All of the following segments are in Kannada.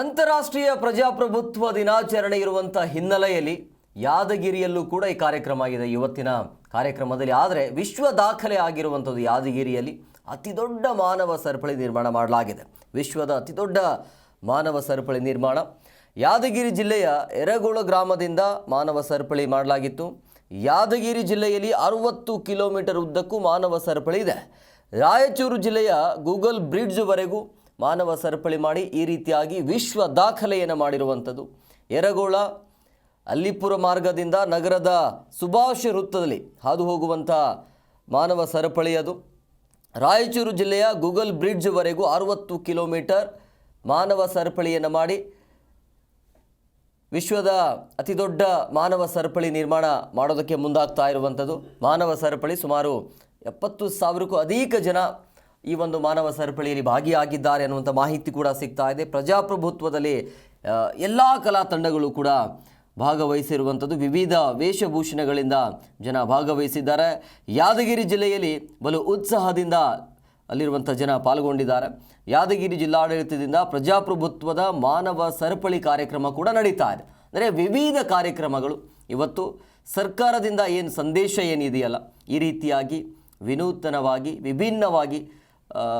ಅಂತಾರಾಷ್ಟ್ರೀಯ ಪ್ರಜಾಪ್ರಭುತ್ವ ದಿನಾಚರಣೆ ಇರುವಂಥ ಹಿನ್ನೆಲೆಯಲ್ಲಿ ಯಾದಗಿರಿಯಲ್ಲೂ ಕೂಡ ಈ ಕಾರ್ಯಕ್ರಮ ಆಗಿದೆ. ಇವತ್ತಿನ ಕಾರ್ಯಕ್ರಮದಲ್ಲಿ ಆದರೆ ವಿಶ್ವ ದಾಖಲೆ ಆಗಿರುವಂಥದ್ದು ಯಾದಗಿರಿಯಲ್ಲಿ ಅತಿ ದೊಡ್ಡ ಮಾನವ ಸರಪಳಿ ನಿರ್ಮಾಣ ಮಾಡಲಾಗಿದೆ. ವಿಶ್ವದ ಅತಿ ದೊಡ್ಡ ಮಾನವ ಸರಪಳಿ ನಿರ್ಮಾಣ. ಯಾದಗಿರಿ ಜಿಲ್ಲೆಯ ಎರಗೋಳ ಗ್ರಾಮದಿಂದ ಮಾನವ ಸರಪಳಿ ಮಾಡಲಾಗಿತ್ತು. ಯಾದಗಿರಿ ಜಿಲ್ಲೆಯಲ್ಲಿ ಅರುವತ್ತು ಕಿಲೋಮೀಟರ್ ಉದ್ದಕ್ಕೂ ಮಾನವ ಸರಪಳಿ ಇದೆ. ರಾಯಚೂರು ಜಿಲ್ಲೆಯ ಗೂಗಲ್ ಬ್ರಿಡ್ಜ್ವರೆಗೂ ಮಾನವ ಸರಪಳಿ ಮಾಡಿ ಈ ರೀತಿಯಾಗಿ ವಿಶ್ವ ದಾಖಲೆಯನ್ನು ಮಾಡಿರುವಂಥದ್ದು. ಎರಗೋಳ ಅಲ್ಲಿಪುರ ಮಾರ್ಗದಿಂದ ನಗರದ ಸುಭಾಷ ವೃತ್ತದಲ್ಲಿ ಹಾದು ಹೋಗುವಂಥ ಮಾನವ ಸರಪಳಿ ಅದು. ರಾಯಚೂರು ಜಿಲ್ಲೆಯ ಗೂಗಲ್ ಬ್ರಿಡ್ಜ್ವರೆಗೂ ಅರುವತ್ತು ಕಿಲೋಮೀಟರ್ ಮಾನವ ಸರಪಳಿಯನ್ನು ಮಾಡಿ ವಿಶ್ವದ ಅತಿ ದೊಡ್ಡ ಮಾನವ ಸರಪಳಿ ನಿರ್ಮಾಣ ಮಾಡೋದಕ್ಕೆ ಮುಂದಾಗ್ತಾ ಇರುವಂಥದ್ದು. ಮಾನವ ಸರಪಳಿ ಸುಮಾರು ಎಪ್ಪತ್ತು ಸಾವಿರಕ್ಕೂ ಅಧಿಕ ಜನ ಈ ಒಂದು ಮಾನವ ಸರಪಳಿಯಲ್ಲಿ ಭಾಗಿಯಾಗಿದ್ದಾರೆ ಅನ್ನುವಂಥ ಮಾಹಿತಿ ಕೂಡ ಸಿಗ್ತಾ ಇದೆ. ಪ್ರಜಾಪ್ರಭುತ್ವದಲ್ಲಿ ಎಲ್ಲ ಕಲಾ ತಂಡಗಳು ಕೂಡ ಭಾಗವಹಿಸಿರುವಂಥದ್ದು. ವಿವಿಧ ವೇಷಭೂಷಣಗಳಿಂದ ಜನ ಭಾಗವಹಿಸಿದ್ದಾರೆ. ಯಾದಗಿರಿ ಜಿಲ್ಲೆಯಲ್ಲಿ ಬಲು ಉತ್ಸಾಹದಿಂದ ಅಲ್ಲಿರುವಂಥ ಜನ ಪಾಲ್ಗೊಂಡಿದ್ದಾರೆ. ಯಾದಗಿರಿ ಜಿಲ್ಲಾಡಳಿತದಿಂದ ಪ್ರಜಾಪ್ರಭುತ್ವದ ಮಾನವ ಸರಪಳಿ ಕಾರ್ಯಕ್ರಮ ಕೂಡ ನಡೀತಾ ಇದೆ. ಅಂದರೆ ವಿವಿಧ ಕಾರ್ಯಕ್ರಮಗಳು. ಇವತ್ತು ಸರ್ಕಾರದಿಂದ ಏನು ಸಂದೇಶ ಏನಿದೆಯಲ್ಲ, ಈ ರೀತಿಯಾಗಿ ವಿನೂತನವಾಗಿ, ವಿಭಿನ್ನವಾಗಿ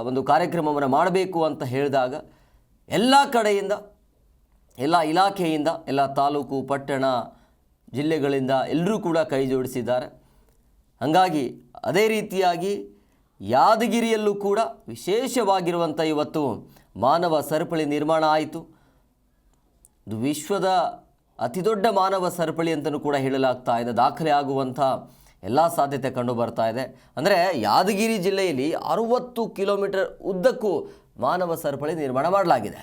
ಒಂದು ಕಾರ್ಯಕ್ರಮವನ್ನು ಮಾಡಬೇಕು ಅಂತ ಹೇಳಿದಾಗ ಎಲ್ಲ ಕಡೆಯಿಂದ, ಎಲ್ಲ ಇಲಾಖೆಯಿಂದ, ಎಲ್ಲ ತಾಲೂಕು, ಪಟ್ಟಣ, ಜಿಲ್ಲೆಗಳಿಂದ ಎಲ್ಲರೂ ಕೂಡ ಕೈ ಜೋಡಿಸಿದ್ದಾರೆ. ಹಾಗಾಗಿ ಅದೇ ರೀತಿಯಾಗಿ ಯಾದಗಿರಿಯಲ್ಲೂ ಕೂಡ ವಿಶೇಷವಾಗಿರುವಂಥ ಇವತ್ತು ಮಾನವ ಸರಪಳಿ ನಿರ್ಮಾಣ ಆಯಿತು. ವಿಶ್ವದ ಅತಿದೊಡ್ಡ ಮಾನವ ಸರಪಳಿ ಅಂತಲೂ ಕೂಡ ಹೇಳಲಾಗ್ತಾ ಇದೆ. ದಾಖಲೆ ಆಗುವಂಥ ಎಲ್ಲ ಸಾಧ್ಯತೆ ಕಂಡು ಬರ್ತಾ ಇದೆ. ಅಂದರೆ ಯಾದಗಿರಿ ಜಿಲ್ಲೆಯಲ್ಲಿ ಅರುವತ್ತು ಕಿಲೋಮೀಟರ್ ಉದ್ದಕ್ಕೂ ಮಾನವ ಸರಪಳಿ ನಿರ್ಮಾಣ ಮಾಡಲಾಗಿದೆ.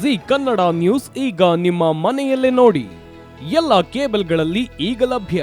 ಜಿ ಕನ್ನಡ ನ್ಯೂಸ್ ಈಗ ನಿಮ್ಮ ಮನೆಯಲ್ಲೇ ನೋಡಿ. ಎಲ್ಲ ಕೇಬಲ್ಗಳಲ್ಲಿ ಈಗ ಲಭ್ಯ.